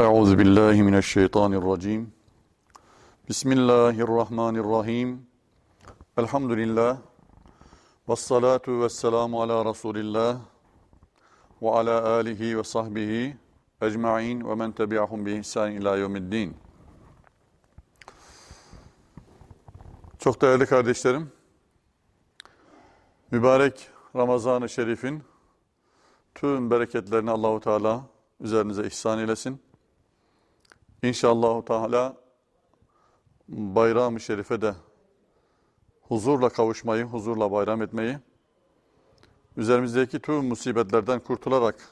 أعوذ بالله من الشيطان الرجيم بسم الله الرحمن الرحيم الحمد لله والصلاة والسلام على رسول الله وعلى آله وصحبه أجمعين ومن تبعهم بإحسان إلى يوم الدين Çok değerli kardeşlerim, mübarek Ramazan-ı Şerif'in tüm bereketlerini Allahu Teala üzerinize ihsan eylesin. İnşallah Teala bayram-ı şerife de huzurla kavuşmayı, huzurla bayram etmeyi, üzerimizdeki tüm musibetlerden kurtularak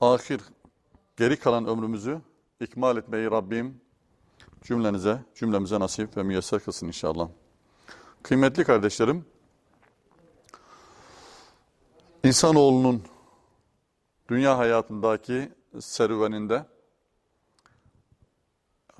ahir geri kalan ömrümüzü ikmal etmeyi Rabbim cümlenize, cümlemize nasip ve müyesser kılsın inşallah. Kıymetli kardeşlerim, insanoğlunun dünya hayatındaki serüveninde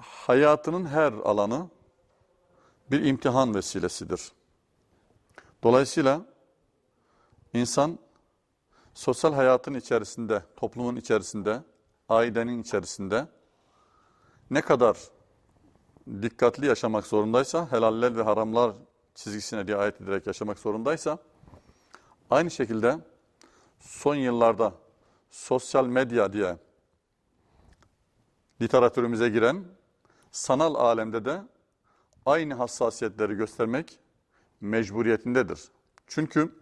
hayatının her alanı bir imtihan vesilesidir. Dolayısıyla insan sosyal hayatın içerisinde, toplumun içerisinde, ailenin içerisinde ne kadar dikkatli yaşamak zorundaysa, helaller ve haramlar çizgisine riayet ederek yaşamak zorundaysa, aynı şekilde son yıllarda sosyal medya diye literatürümüze giren sanal alemde de aynı hassasiyetleri göstermek mecburiyetindedir. Çünkü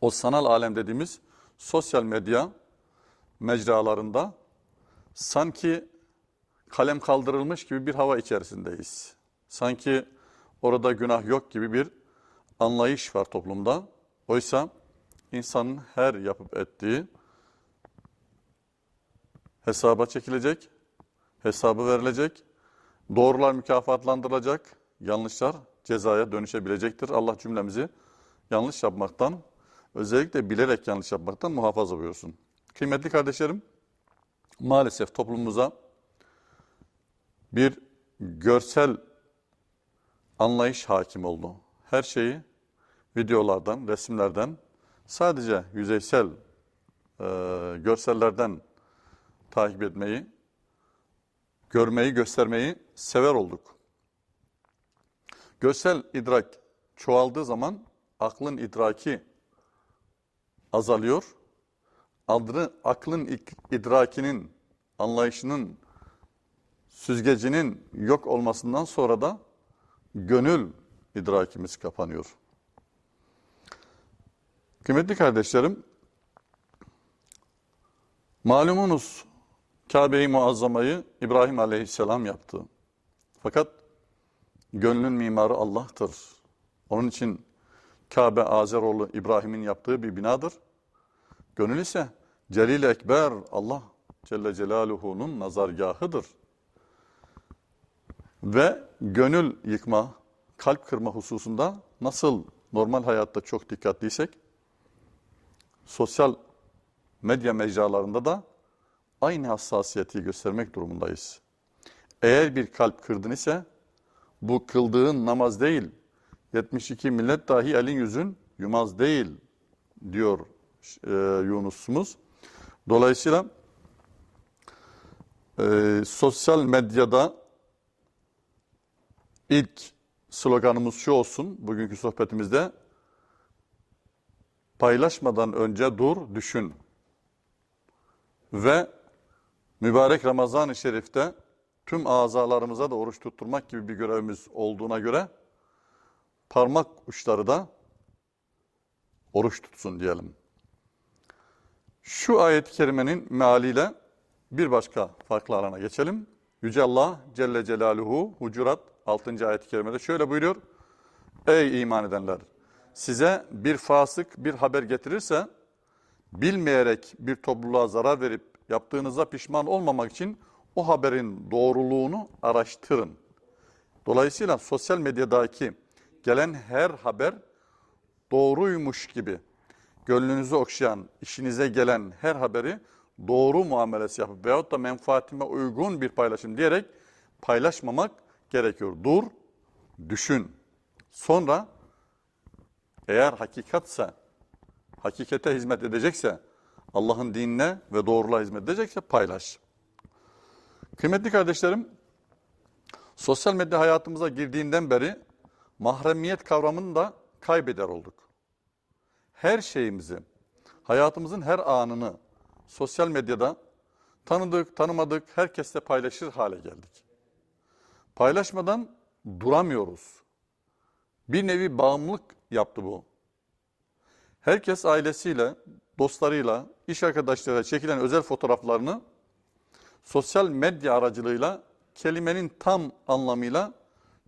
o sanal alem dediğimiz sosyal medya mecralarında sanki kalem kaldırılmış gibi bir hava içerisindeyiz. Sanki orada günah yok gibi bir anlayış var toplumda. Oysa insanın her yapıp ettiği hesaba çekilecek, hesabı verilecek, doğrular mükafatlandırılacak, yanlışlar cezaya dönüşebilecektir. Allah cümlemizi yanlış yapmaktan, özellikle bilerek yanlış yapmaktan muhafaza buyursun. Kıymetli kardeşlerim, maalesef toplumumuza bir görsel anlayış hakim oldu. Her şeyi videolardan, resimlerden, sadece yüzeysel e, görsellerden takip etmeyi, görmeyi, göstermeyi sever olduk. Görsel idrak çoğaldığı zaman aklın idraki azalıyor. Adını, aklın idrakinin, anlayışının, süzgecinin yok olmasından sonra da gönül idrakimiz kapanıyor. Kıymetli kardeşlerim, malumunuz Kabe-i Muazzama'yı İbrahim Aleyhisselam yaptı. Fakat gönlün mimarı Allah'tır. Onun için Kabe Azeroğlu İbrahim'in yaptığı bir binadır. Gönül ise Celil Ekber Allah Celle Celaluhu'nun nazargahıdır. Ve gönül yıkma, kalp kırma hususunda nasıl normal hayatta çok dikkatliysek, sosyal medya mecralarında da aynı hassasiyeti göstermek durumundayız. Eğer bir kalp kırdın ise bu kıldığın namaz değil, 72 millet dahi elin yüzün yumaz değil diyor e, Yunus'umuz. Dolayısıyla e, sosyal medyada ilk sloganımız şu olsun bugünkü sohbetimizde paylaşmadan önce dur, düşün. Ve mübarek Ramazan-ı Şerif'te tüm azalarımıza da oruç tutturmak gibi bir görevimiz olduğuna göre parmak uçları da oruç tutsun diyelim. Şu ayet-i kerimenin mealiyle bir başka farklı alana geçelim. Yüce Allah Celle Celaluhu Hucurat 6. ayet-i kerimede şöyle buyuruyor. Ey iman edenler! Size bir fasık bir haber getirirse bilmeyerek bir topluluğa zarar verip yaptığınıza pişman olmamak için o haberin doğruluğunu araştırın. Dolayısıyla sosyal medyadaki gelen her haber doğruymuş gibi gönlünüzü okşayan, işinize gelen her haberi doğru muamelesi yapıp veyahut da menfaatime uygun bir paylaşım diyerek paylaşmamak gerekiyor. Dur, düşün. Sonra eğer hakikatse, hakikate hizmet edecekse, Allah'ın dinine ve doğruluğa hizmet edecekse paylaş. Kıymetli kardeşlerim, sosyal medya hayatımıza girdiğinden beri mahremiyet kavramını da kaybeder olduk. Her şeyimizi, hayatımızın her anını sosyal medyada tanıdık, tanımadık herkesle paylaşır hale geldik. Paylaşmadan duramıyoruz. Bir nevi bağımlılık yaptı bu. Herkes ailesiyle, dostlarıyla, iş arkadaşlarıyla çekilen özel fotoğraflarını sosyal medya aracılığıyla kelimenin tam anlamıyla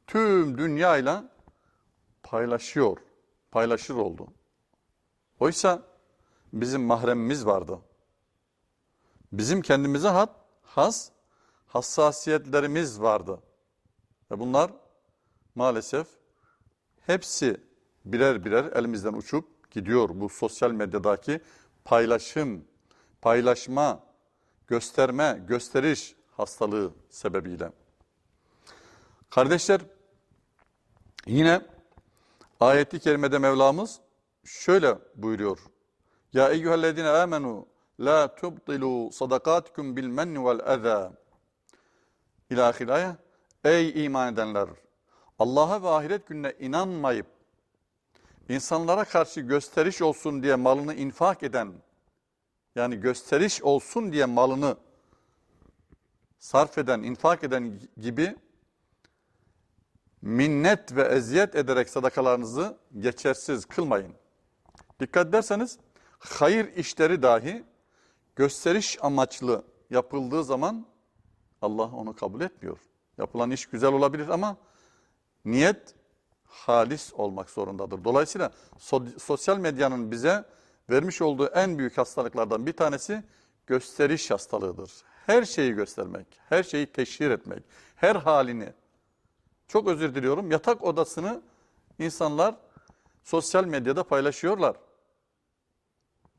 tüm dünyayla paylaşıyor, paylaşır oldu. Oysa bizim mahremimiz vardı. Bizim kendimize hat, has hassasiyetlerimiz vardı. Ve bunlar maalesef hepsi birer birer elimizden uçup gidiyor bu sosyal medyadaki paylaşım, paylaşma, gösterme, gösteriş hastalığı sebebiyle. Kardeşler yine ayeti kerimede Mevlamız şöyle buyuruyor. Ya eyyühellezine amenu la tubtilu sadakatikum bil menni vel eza. İlahir ayet. Ey iman edenler! Allah'a ve ahiret gününe inanmayıp insanlara karşı gösteriş olsun diye malını infak eden yani gösteriş olsun diye malını sarf eden, infak eden gibi minnet ve eziyet ederek sadakalarınızı geçersiz kılmayın. Dikkat ederseniz hayır işleri dahi gösteriş amaçlı yapıldığı zaman Allah onu kabul etmiyor. Yapılan iş güzel olabilir ama niyet halis olmak zorundadır. Dolayısıyla so- sosyal medyanın bize vermiş olduğu en büyük hastalıklardan bir tanesi gösteriş hastalığıdır. Her şeyi göstermek, her şeyi teşhir etmek, her halini. Çok özür diliyorum. Yatak odasını insanlar sosyal medyada paylaşıyorlar.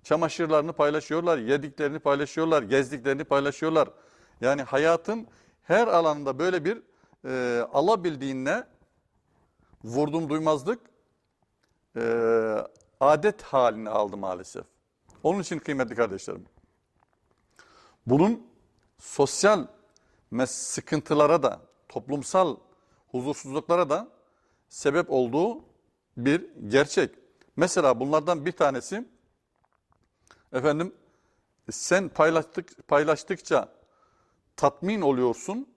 Çamaşırlarını paylaşıyorlar, yediklerini paylaşıyorlar, gezdiklerini paylaşıyorlar. Yani hayatın her alanında böyle bir e, alabildiğine vurdum duymazlık e, adet halini aldı maalesef. Onun için kıymetli kardeşlerim, bunun sosyal sıkıntılara da, toplumsal huzursuzluklara da sebep olduğu bir gerçek. Mesela bunlardan bir tanesi, efendim, sen paylaştık, paylaştıkça tatmin oluyorsun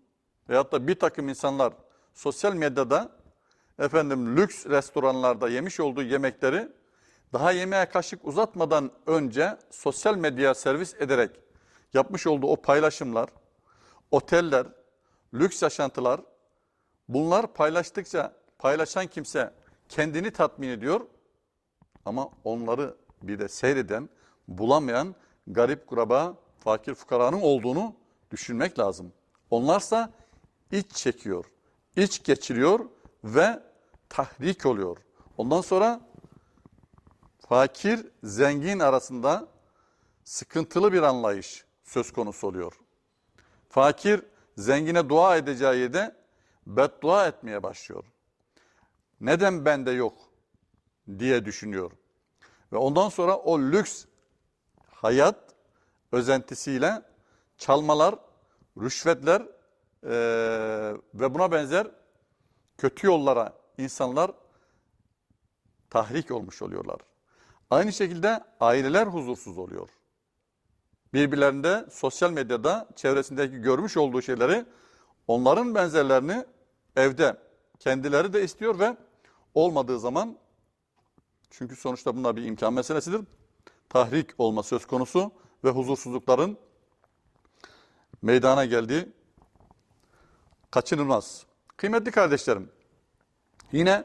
veyahut da bir takım insanlar sosyal medyada efendim lüks restoranlarda yemiş olduğu yemekleri daha yemeğe kaşık uzatmadan önce sosyal medyaya servis ederek yapmış olduğu o paylaşımlar, oteller, lüks yaşantılar bunlar paylaştıkça paylaşan kimse kendini tatmin ediyor ama onları bir de seyreden, bulamayan garip kuraba, fakir fukaranın olduğunu düşünmek lazım. Onlarsa iç çekiyor, iç geçiriyor ve tahrik oluyor. Ondan sonra fakir, zengin arasında sıkıntılı bir anlayış söz konusu oluyor. Fakir, zengine dua edeceği yerde beddua etmeye başlıyor. Neden bende yok diye düşünüyor. Ve ondan sonra o lüks hayat özentisiyle çalmalar, rüşvetler eee, ve buna benzer kötü yollara insanlar tahrik olmuş oluyorlar. Aynı şekilde aileler huzursuz oluyor. Birbirlerinde sosyal medyada çevresindeki görmüş olduğu şeyleri onların benzerlerini evde kendileri de istiyor ve olmadığı zaman çünkü sonuçta bunlar bir imkan meselesidir. Tahrik olma söz konusu ve huzursuzlukların meydana geldiği kaçınılmaz. Kıymetli kardeşlerim, yine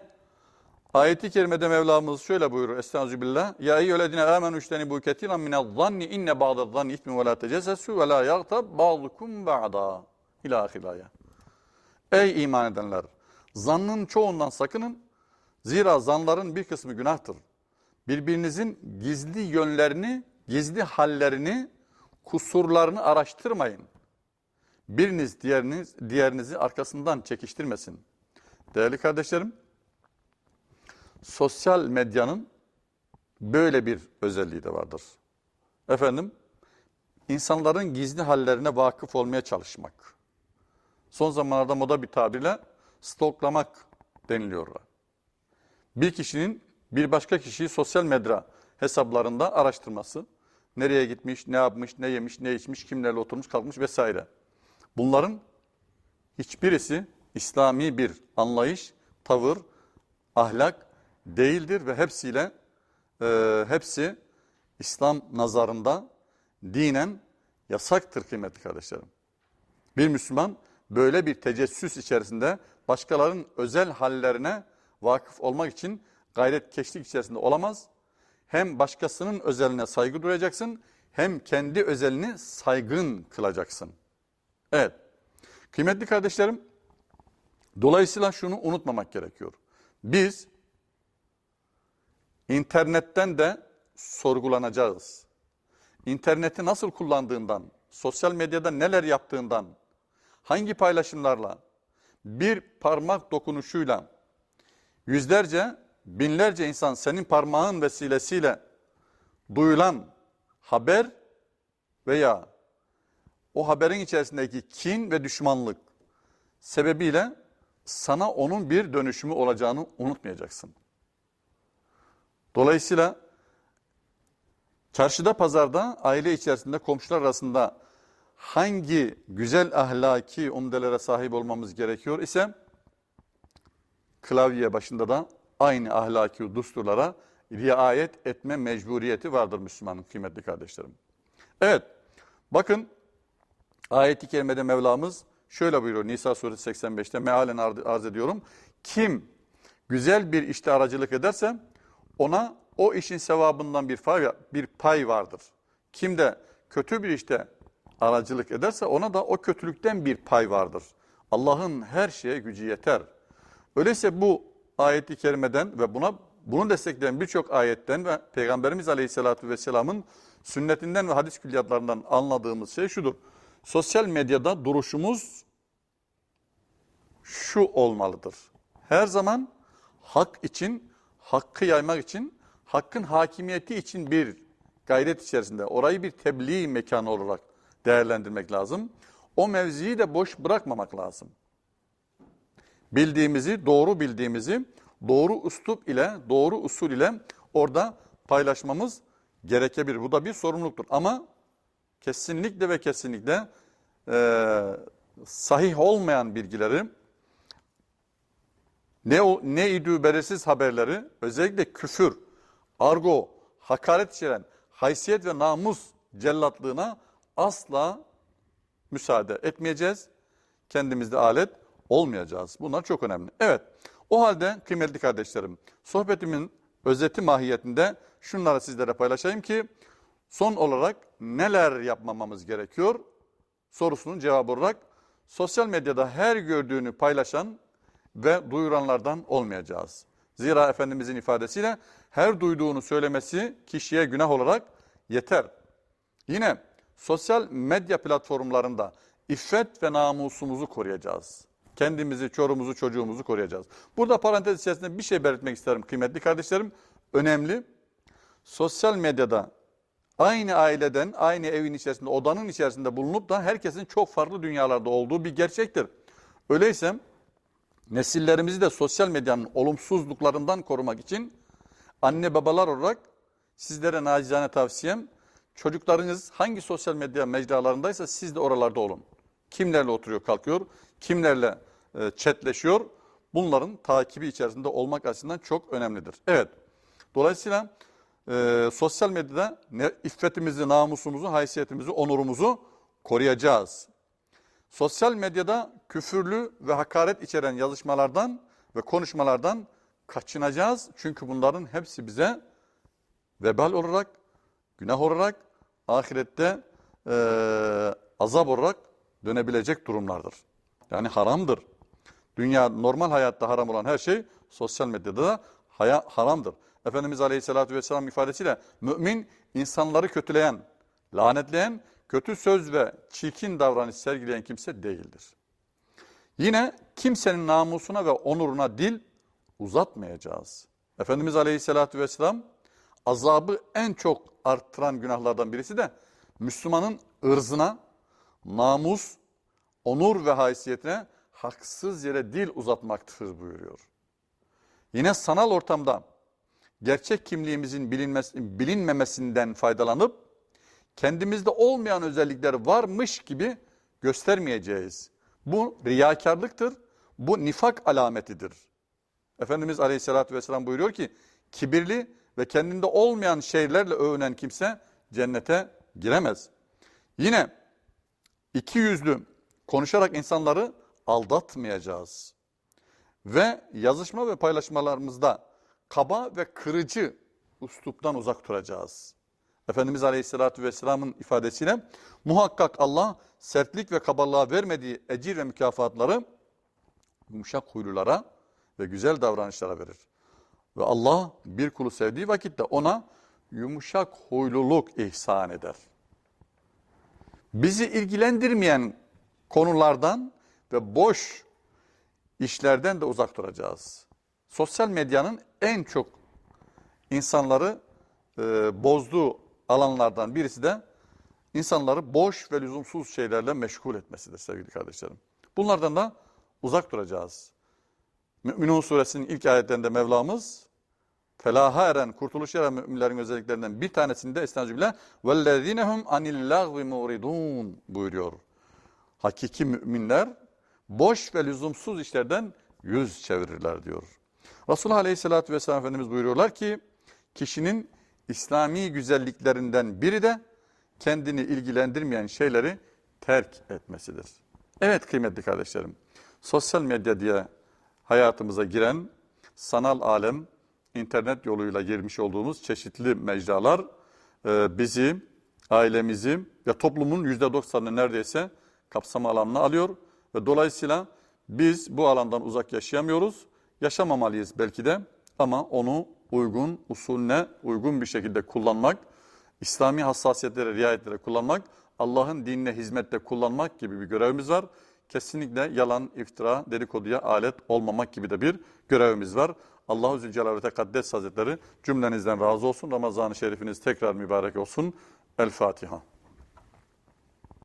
ayeti kerimede Mevlamız şöyle buyurur. Estağfirullah. Ya eyyühellezine amenu iştenibu ketiran minel zanni inne ba'da zanni ismi ve la tecessesu ve la yagtab ba'dukum ba'da. İlâ ahiraya. Ey iman edenler! Zannın çoğundan sakının. Zira zanların bir kısmı günahtır. Birbirinizin gizli yönlerini, gizli hallerini, kusurlarını araştırmayın. Biriniz diğeriniz, diğerinizi arkasından çekiştirmesin. Değerli kardeşlerim, sosyal medyanın böyle bir özelliği de vardır. Efendim, insanların gizli hallerine vakıf olmaya çalışmak. Son zamanlarda moda bir tabirle stoklamak deniliyor. Bir kişinin bir başka kişiyi sosyal medya hesaplarında araştırması, nereye gitmiş, ne yapmış, ne yemiş, ne içmiş, kimlerle oturmuş, kalkmış vesaire. Bunların hiçbirisi İslami bir anlayış, tavır, ahlak değildir ve hepsiyle e, hepsi İslam nazarında dinen yasaktır kıymetli kardeşlerim. Bir Müslüman böyle bir tecessüs içerisinde başkalarının özel hallerine vakıf olmak için gayretkeşlik içerisinde olamaz. Hem başkasının özeline saygı duyacaksın hem kendi özelini saygın kılacaksın. Evet. Kıymetli kardeşlerim, dolayısıyla şunu unutmamak gerekiyor. Biz internetten de sorgulanacağız. İnterneti nasıl kullandığından, sosyal medyada neler yaptığından, hangi paylaşımlarla, bir parmak dokunuşuyla yüzlerce, binlerce insan senin parmağın vesilesiyle duyulan haber veya o haberin içerisindeki kin ve düşmanlık sebebiyle sana onun bir dönüşümü olacağını unutmayacaksın. Dolayısıyla çarşıda, pazarda, aile içerisinde, komşular arasında hangi güzel ahlaki umdelere sahip olmamız gerekiyor ise klavye başında da aynı ahlaki düsturlara riayet etme mecburiyeti vardır Müslümanın kıymetli kardeşlerim. Evet, bakın ayet-i kerimede Mevlamız şöyle buyuruyor Nisa suresi 85'te mealen arz ediyorum. Kim güzel bir işte aracılık ederse ona o işin sevabından bir pay, bir pay vardır. Kim de kötü bir işte aracılık ederse ona da o kötülükten bir pay vardır. Allah'ın her şeye gücü yeter. Öyleyse bu ayeti kerimeden ve buna bunu destekleyen birçok ayetten ve Peygamberimiz Aleyhisselatü Vesselam'ın sünnetinden ve hadis külliyatlarından anladığımız şey şudur. Sosyal medyada duruşumuz şu olmalıdır. Her zaman hak için, hakkı yaymak için, hakkın hakimiyeti için bir gayret içerisinde orayı bir tebliğ mekanı olarak değerlendirmek lazım. O mevziyi de boş bırakmamak lazım. Bildiğimizi, doğru bildiğimizi doğru üslup ile, doğru usul ile orada paylaşmamız gerekebilir. Bu da bir sorumluluktur. Ama kesinlikle ve kesinlikle e, sahih olmayan bilgileri, ne, o, ne idü belirsiz haberleri, özellikle küfür, argo, hakaret içeren, haysiyet ve namus cellatlığına asla müsaade etmeyeceğiz. Kendimizde alet olmayacağız. Bunlar çok önemli. Evet, o halde kıymetli kardeşlerim, sohbetimin özeti mahiyetinde şunları sizlere paylaşayım ki son olarak neler yapmamamız gerekiyor sorusunun cevabı olarak sosyal medyada her gördüğünü paylaşan ve duyuranlardan olmayacağız. Zira Efendimizin ifadesiyle her duyduğunu söylemesi kişiye günah olarak yeter. Yine sosyal medya platformlarında iffet ve namusumuzu koruyacağız. Kendimizi, çorumuzu, çocuğumuzu koruyacağız. Burada parantez içerisinde bir şey belirtmek isterim kıymetli kardeşlerim. Önemli. Sosyal medyada aynı aileden, aynı evin içerisinde, odanın içerisinde bulunup da herkesin çok farklı dünyalarda olduğu bir gerçektir. Öyleyse nesillerimizi de sosyal medyanın olumsuzluklarından korumak için anne babalar olarak sizlere nacizane tavsiyem çocuklarınız hangi sosyal medya mecralarındaysa siz de oralarda olun. Kimlerle oturuyor kalkıyor, kimlerle e, chatleşiyor bunların takibi içerisinde olmak açısından çok önemlidir. Evet dolayısıyla e, sosyal medyada ne, iffetimizi, namusumuzu, haysiyetimizi, onurumuzu koruyacağız. Sosyal medyada küfürlü ve hakaret içeren yazışmalardan ve konuşmalardan kaçınacağız. Çünkü bunların hepsi bize vebal olarak, günah olarak, ahirette e, azap olarak dönebilecek durumlardır. Yani haramdır. Dünya normal hayatta haram olan her şey sosyal medyada da haya, haramdır. Efendimiz Aleyhisselatü Vesselam ifadesiyle mümin insanları kötüleyen, lanetleyen, kötü söz ve çirkin davranış sergileyen kimse değildir. Yine kimsenin namusuna ve onuruna dil uzatmayacağız. Efendimiz Aleyhisselatü Vesselam azabı en çok arttıran günahlardan birisi de Müslümanın ırzına, namus, onur ve haysiyetine haksız yere dil uzatmaktır buyuruyor. Yine sanal ortamda gerçek kimliğimizin bilinmez, bilinmemesinden faydalanıp kendimizde olmayan özellikler varmış gibi göstermeyeceğiz. Bu riyakarlıktır, bu nifak alametidir. Efendimiz Aleyhisselatü Vesselam buyuruyor ki, kibirli ve kendinde olmayan şeylerle övünen kimse cennete giremez. Yine iki yüzlü konuşarak insanları aldatmayacağız. Ve yazışma ve paylaşmalarımızda kaba ve kırıcı üsluptan uzak duracağız. Efendimiz Aleyhisselatü Vesselam'ın ifadesiyle muhakkak Allah sertlik ve kabalığa vermediği ecir ve mükafatları yumuşak huylulara ve güzel davranışlara verir. Ve Allah bir kulu sevdiği vakitte ona yumuşak huyluluk ihsan eder. Bizi ilgilendirmeyen konulardan ve boş işlerden de uzak duracağız. Sosyal medyanın en çok insanları e, bozduğu alanlardan birisi de insanları boş ve lüzumsuz şeylerle meşgul etmesidir sevgili kardeşlerim. Bunlardan da uzak duracağız. Müminun suresinin ilk ayetlerinde Mevlamız felaha eren, kurtuluşa eren müminlerin özelliklerinden bir tanesinde Estağfirullah وَالَّذ۪ينَهُمْ عَنِ اللّٰغْوِ مُورِدُونَ buyuruyor. Hakiki müminler boş ve lüzumsuz işlerden yüz çevirirler diyor. Resulullah Aleyhisselatü Vesselam Efendimiz buyuruyorlar ki kişinin İslami güzelliklerinden biri de kendini ilgilendirmeyen şeyleri terk etmesidir. Evet kıymetli kardeşlerim, sosyal medya diye hayatımıza giren sanal alem, internet yoluyla girmiş olduğumuz çeşitli mecralar e, bizi, ailemizi ve toplumun %90'ını neredeyse kapsama alanına alıyor ve dolayısıyla biz bu alandan uzak yaşayamıyoruz. Yaşamamalıyız belki de ama onu uygun, usulüne uygun bir şekilde kullanmak, İslami hassasiyetlere, riayetlere kullanmak, Allah'ın dinine hizmette kullanmak gibi bir görevimiz var. Kesinlikle yalan, iftira, dedikoduya alet olmamak gibi de bir görevimiz var. Allahu Zülcelal ve Tekaddes Hazretleri cümlenizden razı olsun. Ramazan-ı Şerifiniz tekrar mübarek olsun. El Fatiha.